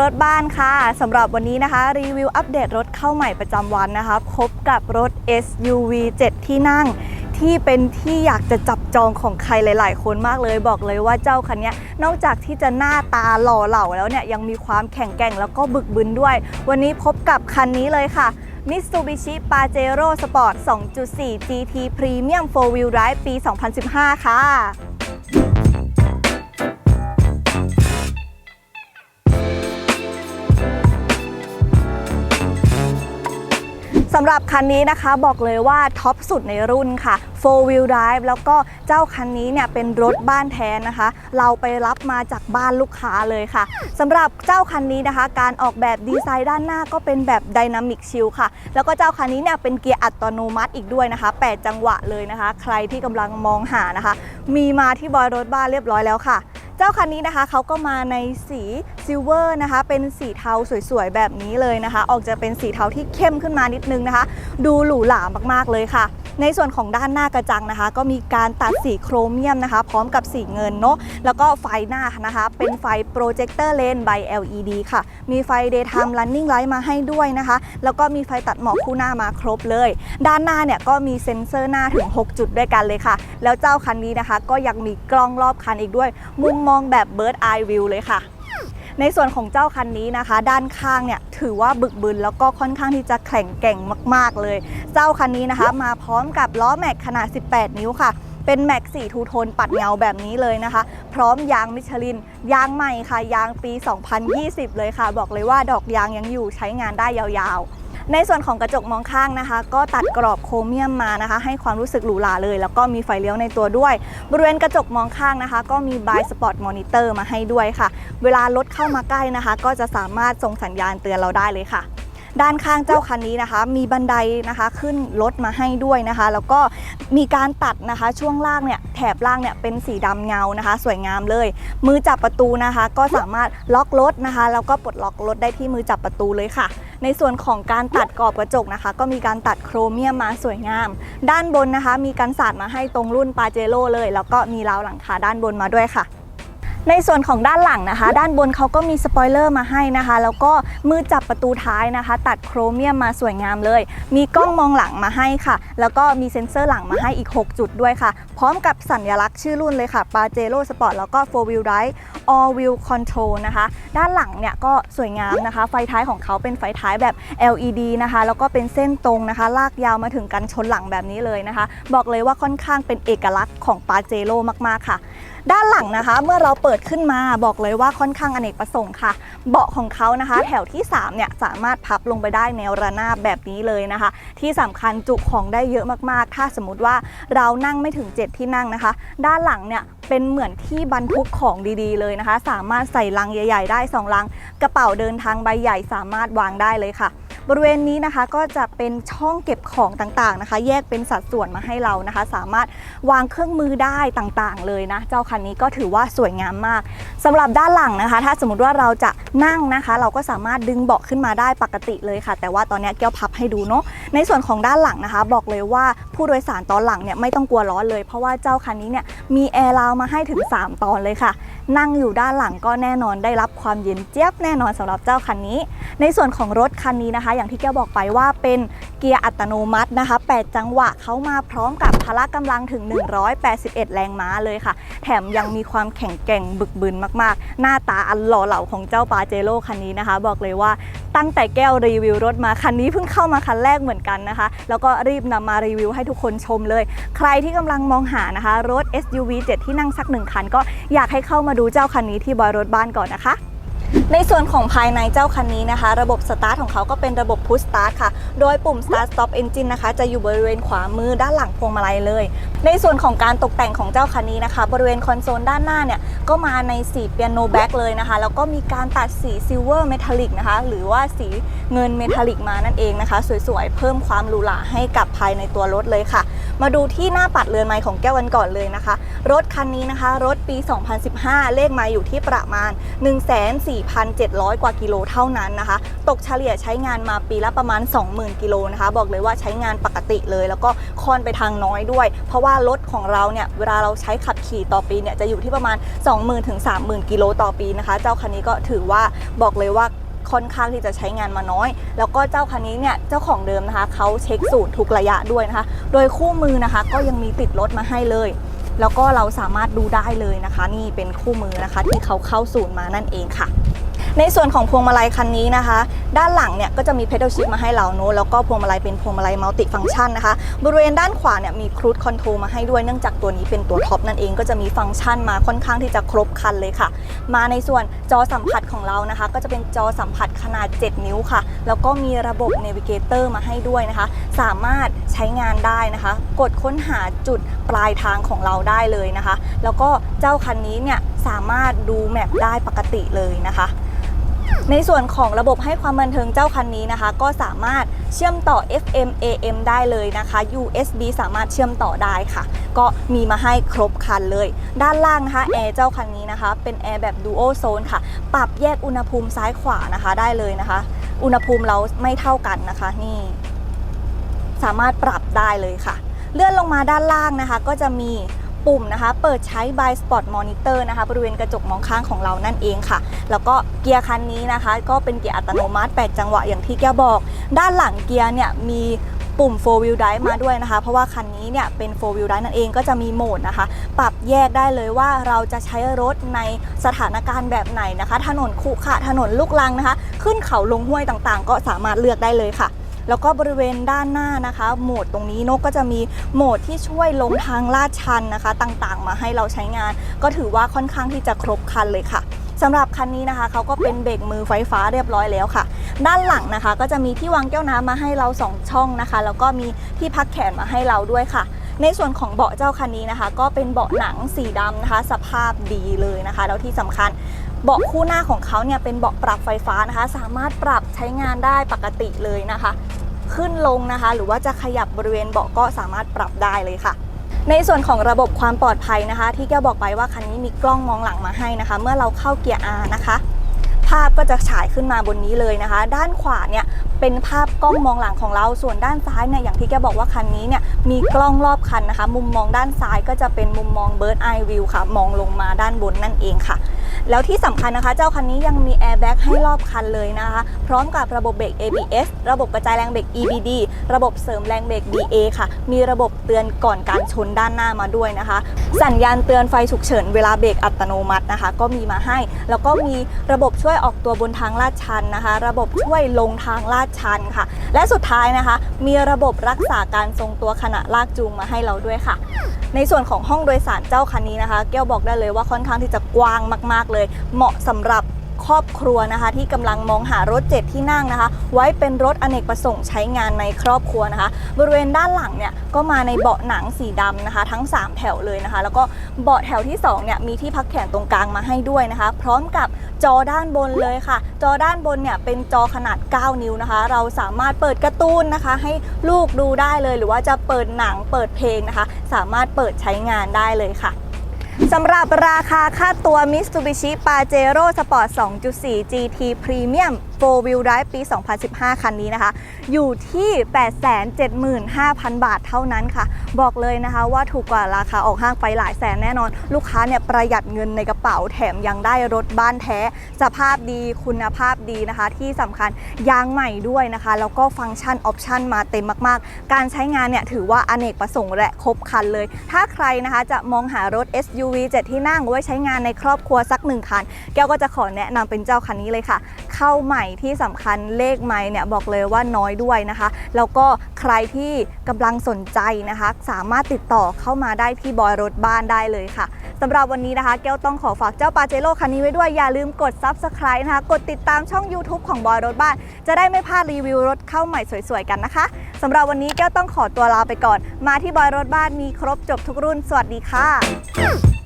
รถบ้านค่ะสำหรับวันนี้นะคะ รีวิวอัปเดตรถเข้าใหม่ประจำวันนะคะพบกับรถ SUV 7 ที่นั่ง ที่เป็นที่อยากจะจับจองของใครหลาย ๆ คนมากเลยบอกเลยว่าเจ้าคันนี้นอกจากที่จะหน้าตาหล่อเหลาแล้วเนี่ยยังมีความแข็งแกร่งแล้วก็บึกบึนด้วย วันนี้พบกับคันนี้เลยค่ะ Mitsubishi Pajero Sport 2.4 GT Premium 4 Wheel Drive ปี 2015 ค่ะ สำหรับคันนี้นะคะบอกเลยว่าท็อปสุดในรุ่นค่ะ 4 wheel drive แล้วก็เจ้าคันนี้เนี่ยเป็นรถบ้านแท้นะคะ เราไปรับมาจากบ้านลูกค้าเลยค่ะสำหรับเจ้าคันนี้นะคะ การออกแบบดีไซน์ด้านหน้าก็เป็นแบบ Dynamic Shield ค่ะ แล้วก็เจ้าคันนี้เนี่ยเป็นเกียร์อัตโนมัติอีกด้วยนะคะ 8 จังหวะเลยนะคะ ใครที่กำลังมองหานะคะ มีมาที่บอยรถบ้านเรียบร้อยแล้วค่ะ เจ้าคันนี้นะคะเขาก็มาในสี ซิลเวอร์นะคะ เป็นสีเทาสวยๆ แบบนี้เลยนะคะ ออกจะเป็นสีเทาที่เข้มขึ้นมานิดนึงนะคะ ดูหรูหรามากๆเลยค่ะ ในส่วนของด้านหน้ากระจังนะคะ ก็มีการตัดสีโครเมียมนะคะ พร้อมกับสีเงินเนาะแล้วก็ไฟหน้านะคะ เป็นไฟโปรเจคเตอร์เลน by LED ค่ะ มีไฟ daytime running light มาให้ด้วยนะคะ แล้วก็มีไฟตัดหมอกคู่หน้ามาครบเลย ด้านหน้าเนี่ยก็มีเซ็นเซอร์หน้าถึง 6 จุดด้วยกันเลยค่ะ แล้วเจ้าคันนี้นะคะ ก็ยังมีกล้องรอบคันอีกด้วย มุมมองแบบ bird eye view เลยค่ะ ในส่วนของเจ้าคันนี้นะคะ ด้านข้างเนี่ยถือว่าบึกบึนแล้วก็ค่อนข้างที่จะแข็งแกร่งมาก ๆ เลย เจ้าคันนี้นะคะ มาพร้อมกับล้อแม็กขนาด 18 นิ้วค่ะเป็นแม็กสีทูโทนปัดเงาแบบนี้เลยนะคะ พร้อมยางมิชลิน ยางใหม่ค่ะ ยางปี 2020 เลยค่ะ บอกเลยว่าดอกยางยังอยู่ใช้งานได้ยาวๆ ในส่วนของกระจกมองข้างนะคะ ก็ตัดกรอบโครเมียมมานะคะ ให้ความรู้สึกหรูหราเลย แล้วก็มีไฟเลี้ยวในตัวด้วย บริเวณกระจกมองข้างนะคะ ก็มีบายสปอร์ตมอนิเตอร์มาให้ด้วยค่ะ เวลารถเข้ามาใกล้นะคะ ก็จะสามารถส่งสัญญาณเตือนเราได้เลยค่ะ ด้านข้างเจ้าคันนี้นะคะ มีบันไดนะคะขึ้นรถมาให้ด้วยนะคะ แล้วก็มีการตัดนะคะช่วงล่างเนี่ยแถบล่างเนี่ยเป็นสีดำเงานะคะ สวยงามเลย มือจับประตูนะคะ ก็สามารถล็อกรถนะคะ แล้วก็ปลดล็อกรถได้ที่มือจับประตูเลยค่ะในส่วนของการตัดกรอบกระจกนะคะ ก็มีการตัดโครเมียมมาสวยงาม ด้านบนนะคะ มีกันสาดมาให้ตรงรุ่นปาเจโร่เลย แล้วก็มีราวหลังคาด้านบนมาด้วยค่ะ ในส่วนของด้านหลังนะคะ ด้านบนเขาก็มีสปอยเลอร์มาให้นะคะ แล้วก็มือจับประตูท้ายนะคะ ตัดโครเมียมมาสวยงามเลย มีกล้องมองหลังมาให้ค่ะ แล้วก็มีเซ็นเซอร์หลังมาให้อีก 6 จุดด้วยค่ะ พร้อมกับสัญลักษณ์ชื่อรุ่นเลยค่ะ Pajero Sport แล้วก็4 Wheel Drive All Wheel Control นะคะ ด้านหลังเนี่ยก็สวยงามนะคะ ไฟท้ายของเขาเป็นไฟท้ายแบบ LED นะคะ แล้วก็เป็นเส้นตรงนะคะ ลากยาวมาถึงกันชนหลังแบบนี้เลยนะคะ บอกเลยว่าค่อนข้างเป็นเอกลักษณ์ของ Pajero มากๆค่ะ ด้านหลังนะคะ เมื่อเราเปิดขึ้นมาบอกเลยว่าค่อนข้างอเนกประสงค์ค่ะ เบาะของเขานะคะ แถวที่3เนี่ยสามารถพับลงไปได้แนวระนาบแบบนี้เลยนะคะ ที่สำคัญจุของได้เยอะมากๆ ถ้าสมมติว่าเรานั่งไม่ถึง 7 ที่นั่งนะคะ ด้านหลังเนี่ยเป็นเหมือนที่บรรทุกของดีๆเลยนะคะ สามารถใส่ลังใหญ่ ๆ ได้สองลัง กระเป๋าเดินทางใบใหญ่สามารถวางได้เลยค่ะ บริเวณนี้นะคะก็จะเป็นช่องเก็บของต่างๆนะคะ แยกเป็นสัดส่วนมาให้เรานะคะ สามารถวางเครื่องมือได้ต่างๆ เลยนะ เจ้าคันนี้ก็ถือว่าสวยงามมากสำหรับด้านหลังนะคะ ถ้าสมมติว่าเราจะนั่งนะคะ เราก็สามารถดึงเบาะขึ้นมาได้ปกติเลยค่ะ แต่ว่าตอนนี้แก้วพับให้ดูเนาะในส่วนของด้านหลังนะคะ บอกเลยว่าผู้โดยสารตอนหลังเนี่ยไม่ต้องกลัวร้อนเลย เพราะว่าเจ้าคันนี้เนี่ยมีแอร์ราวมาให้ถึง 3 ตอนเลยค่ะ นั่งอยู่ด้านหลังก็แน่นอนได้รับความเย็นเจี๊ยบแน่นอนสำหรับเจ้าคันนี้ ในส่วนของรถคันนี้นะคะอย่างที่แก้วบอกไปว่าเป็นเกียร์อัตโนมัตินะคะ 8 จังหวะเขามาพร้อมกับพละกำลังถึง 181 แรงม้าเลยค่ะ แถมยังมีความแข็งแกร่งบึกบึนมากๆ หน้าตาอันหล่อเหลาของเจ้าปาเจโร่คันนี้นะคะ บอกเลยว่าตั้งแต่แก้วรีวิวรถมาคันนี้เพิ่งเข้ามาคันแรกเหมือนกันนะคะ แล้วก็รีบนำมารีวิวให้ทุกคนชมเลย ใครที่กำลังมองหานะคะรถ SUV 7 ที่นั่งสักหนึ่งคันก็อยากให้เข้ามาดูเจ้าคันนี้ที่บอยรถบ้านก่อนนะคะ ในส่วนของภายในเจ้าคันนี้นะคะ ระบบสตาร์ทของเขาก็เป็นระบบ Push Start ค่ะ โดยปุ่ม Start Stop Engine นะคะ จะอยู่บริเวณขวามือด้านหลังพวงมาลัยเลย ในส่วนของการตกแต่งของเจ้าคันนี้นะคะ บริเวณคอนโซลด้านหน้าเนี่ย ก็มาในสีเปียโนแบ็กเลยนะคะ แล้วก็มีการตัดสีซิลเวอร์เมทัลลิกนะคะ หรือว่าสีเงินเมทัลลิกมานั่นเองนะคะ สวยๆ เพิ่มความหรูหราให้กับภายในตัวรถเลยค่ะ มาดูที่หน้าปัดเรือนไม้ของแก้วกันก่อนเลยนะคะ รถคันนี้นะคะ รถปี 2015 เลขไมาอยู่ที่ประมาณ 14,700 กว่ากิโลเท่านั้นนะคะ ตกเฉลี่ยใช้งานมาปีละประมาณ 20,000 กิโลนะคะ บอกเลยว่าใช้งานปกติเลย แล้วก็ค่อนไปทางน้อยด้วย เพราะว่ารถของเราเนี่ยเวลาเราใช้ขับขี่ต่อปีเนี่ยจะอยู่ที่ประมาณ 20,000ถึง30,000 กิโลต่อปีนะคะ เจ้าคันนี้ก็ถือว่าบอกเลยว่า ค่อนข้างที่จะใช้งานมาน้อย แล้วก็เจ้าคันนี้เนี่ยเจ้าของเดิมนะคะเขาเช็คสูตรทุกระยะด้วยนะคะ โดยคู่มือนะคะก็ยังมีติดรถมาให้เลย แล้วก็เราสามารถดูได้เลยนะคะ นี่เป็นคู่มือนะคะที่เขาเข้าศูนย์มานั่นเองค่ะ ในส่วนของพวงมาลัยคันนี้นะคะ ด้านหลังเนี่ยก็จะมีเพด a l ชิ p มาให้เราเนอะแล้วก็พวงมาลัยเป็นพวงมาลัยมัลติฟัง c t ชันนะคะ บริเวณด้านขวาเนี่ยมีครู e คอนโทรลมาให้ด้วยเนื่องจากตัวนี้เป็นตัวท็อปนั่นเองก็จะมีฟังก์ชันมาค่อนข้างที่จะครบครันเลยค่ะ มาในส่วนจอสัมผัสของเรานะคะ ก็จะเป็นจอสัมผัสขนาด 7 นิ้วค่ะ แล้วก็มีระบบ Navigator มาให้ด้วยนะคะ สามารถใช้งานได้นะคะ กดค้นหาจุดปลายทางของเราได้เลยนะคะ แล้วก็เจ้าคันนี้เนี่ยสามารถดูแมปได้ปกติเลยนะคะ ในส่วนของระบบให้ความบันเทิงเจ้าคันนี้นะคะ ก็สามารถเชื่อมต่อ FM AM ได้เลยนะคะ USB สามารถเชื่อมต่อได้ค่ะ ก็มีมาให้ครบคันเลย ด้านล่างนะคะแอร์เจ้าคันนี้นะคะ เป็นแอร์แบบ Dual Zone ค่ะ ปรับแยกอุณหภูมิซ้ายขวานะคะได้เลยนะคะ อุณหภูมิเราไม่เท่ากันนะคะนี่สามารถปรับได้เลยค่ะ เลื่อนลงมาด้านล่างนะคะ ก็จะมี ปุ่มนะคะ เปิดใช้ by spot monitor นะคะ บริเวณกระจกมองข้างของเรานั่นเองค่ะ แล้วก็เกียร์คันนี้นะคะ ก็เป็นเกียร์อัตโนมัติ 8 จังหวะอย่างที่แกบอก ด้านหลังเกียร์เนี่ยมีปุ่ม 4 wheel drive มาด้วยนะคะ เพราะว่าคันนี้เนี่ยเป็น 4 wheel drive นั่นเองก็จะมีโหมดนะคะ ปรับแยกได้เลยว่าเราจะใช้รถในสถานการณ์แบบไหนนะคะ ถนนขรุขระถนนลูกลังนะคะ ขึ้นเขาลงห้วยต่างๆ ก็สามารถเลือกได้เลยค่ะ แล้วก็บริเวณด้านหน้านะคะ โหมดตรงนี้นกก็จะมีโหมดที่ช่วยลงทางลาดชันนะคะ ต่างๆ มาให้เราใช้งาน ก็ถือว่าค่อนข้างที่จะครบครันเลยค่ะสำหรับคันนี้นะคะเขาก็เป็นเบรกมือไฟฟ้าเรียบร้อยแล้วค่ะ ด้านหลังนะคะ ก็จะมีที่วางแก้วน้ำมาให้เรา 2 ช่องนะคะ แล้วก็มีที่พักแขนมาให้เราด้วยค่ะ ในส่วนของเบาะเจ้าคันนี้นะคะ ก็เป็นเบาะหนังสีดำนะคะ สภาพดีเลยนะคะ แล้วที่สำคัญ เบาะคู่หน้าของเขาเนี่ยเป็นเบาะปรับไฟฟ้านะคะ สามารถปรับใช้งานได้ปกติเลยนะคะ ขึ้นลงนะคะ หรือว่าจะขยับบริเวณเบาะก็สามารถปรับได้เลยค่ะ ในส่วนของระบบความปลอดภัยนะคะ ที่แกบอกไปว่าคันนี้มีกล้องมองหลังมาให้นะคะ เมื่อเราเข้าเกียร์ R นะคะ ภาพก็จะฉายขึ้นมาบนนี้เลยนะคะ ด้านขวาเนี่ยเป็นภาพกล้องมองหลังของเราส่วนด้านซ้ายเนี่ยอย่างที่แกบอกว่าคันนี้เนี่ยมีกล้องรอบคันนะคะ มุมมองด้านซ้ายก็จะเป็นมุมมอง Bird Eye View ค่ะ มองลงมาด้านบนนั่นเองค่ะ แล้วที่สำคัญนะคะ เจ้าคันนี้ยังมีแอร์แบ็กให้รอบคันเลยนะคะ พร้อมกับระบบเบรก ABS ระบบกระจายแรงเบรก EBD ระบบเสริมแรงเบรก DA ค่ะ มีระบบเตือนก่อนการชนด้านหน้ามาด้วยนะคะ สัญญาณเตือนไฟฉุกเฉินเวลาเบรกอัตโนมัตินะคะ ก็มีมาให้ แล้วก็มีระบบช่วยออกตัวบนทางลาดชันนะคะ ระบบช่วยลงทางลาดชันค่ะ และสุดท้ายนะคะ มีระบบรักษาการทรงตัวขณะลากจูงมาให้เราด้วยค่ะ ในส่วนของห้องโดยสารเจ้าคันนี้นะคะ แก้วบอกได้เลยว่าค่อนข้างที่จะกว้างมาก ๆ เลย เหมาะสำหรับ ครอบครัวนะคะ ที่กำลังมองหารถเจ็ดที่นั่งนะคะ ไว้เป็นรถอเนกประสงค์ใช้งานในครอบครัวนะคะ บริเวณด้านหลังเนี่ยก็มาในเบาะหนังสีดำนะคะ ทั้ง 3 แถวเลยนะคะ แล้วก็เบาะแถวที่2เนี่ยมีที่พักแขนตรงกลางมาให้ด้วยนะคะ พร้อมกับจอด้านบนเลยค่ะ จอด้านบนเนี่ยเป็นจอขนาด 9 นิ้วนะคะ เราสามารถเปิดการ์ตูนนะคะ ให้ลูกดูได้เลย หรือว่าจะเปิดหนังเปิดเพลงนะคะ สามารถเปิดใช้งานได้เลยค่ะ สำหรับราคาค่าตัว Mitsubishi Pajero Sport 2.4 GT Premium 4 Wheel Drive ปี 2015 คันนี้นะคะ อยู่ที่ 875,000 บาทเท่านั้นค่ะ บอกเลยนะคะว่าถูกกว่าราคาออกห้างไปหลายแสนแน่นอน ลูกค้าเนี่ยประหยัดเงินในกระเป๋าแถมยังได้รถบ้านแท้ สภาพดีคุณภาพดีนะคะ ที่สำคัญยางใหม่ด้วยนะคะ แล้วก็ฟังก์ชันออปชันมาเต็มมากๆ การใช้งานเนี่ยถือว่าอเนกประสงค์และครบคันเลย ถ้าใครนะคะจะมองหารถ SUV 7 ที่นั่งไว้ใช้งานในครอบครัวสักหนึ่งคัน แก้วก็จะขอแนะนำเป็นเจ้าคันนี้เลยค่ะ เข้าใหม่ที่สำคัญเลขใหม่เนี่ยบอกเลยว่าน้อยด้วยนะคะ แล้วก็ใครที่กำลังสนใจนะคะ สามารถติดต่อเข้ามาได้ที่บอยรถบ้านได้เลยค่ะสำหรับวันนี้นะคะ แก้วต้องขอฝากเจ้าปาเจโร่คันนี้ไว้ด้วยอย่าลืมกด Subscribe นะคะ กดติดตามช่อง YouTube ของบอยรถบ้าน จะได้ไม่พลาดรีวิวรถเข้าใหม่สวยๆกันนะคะสำหรับวันนี้แก้วต้องขอตัวลาไปก่อน มาที่บอยรถบ้านมีครบจบทุกรุ่น สวัสดีค่ะ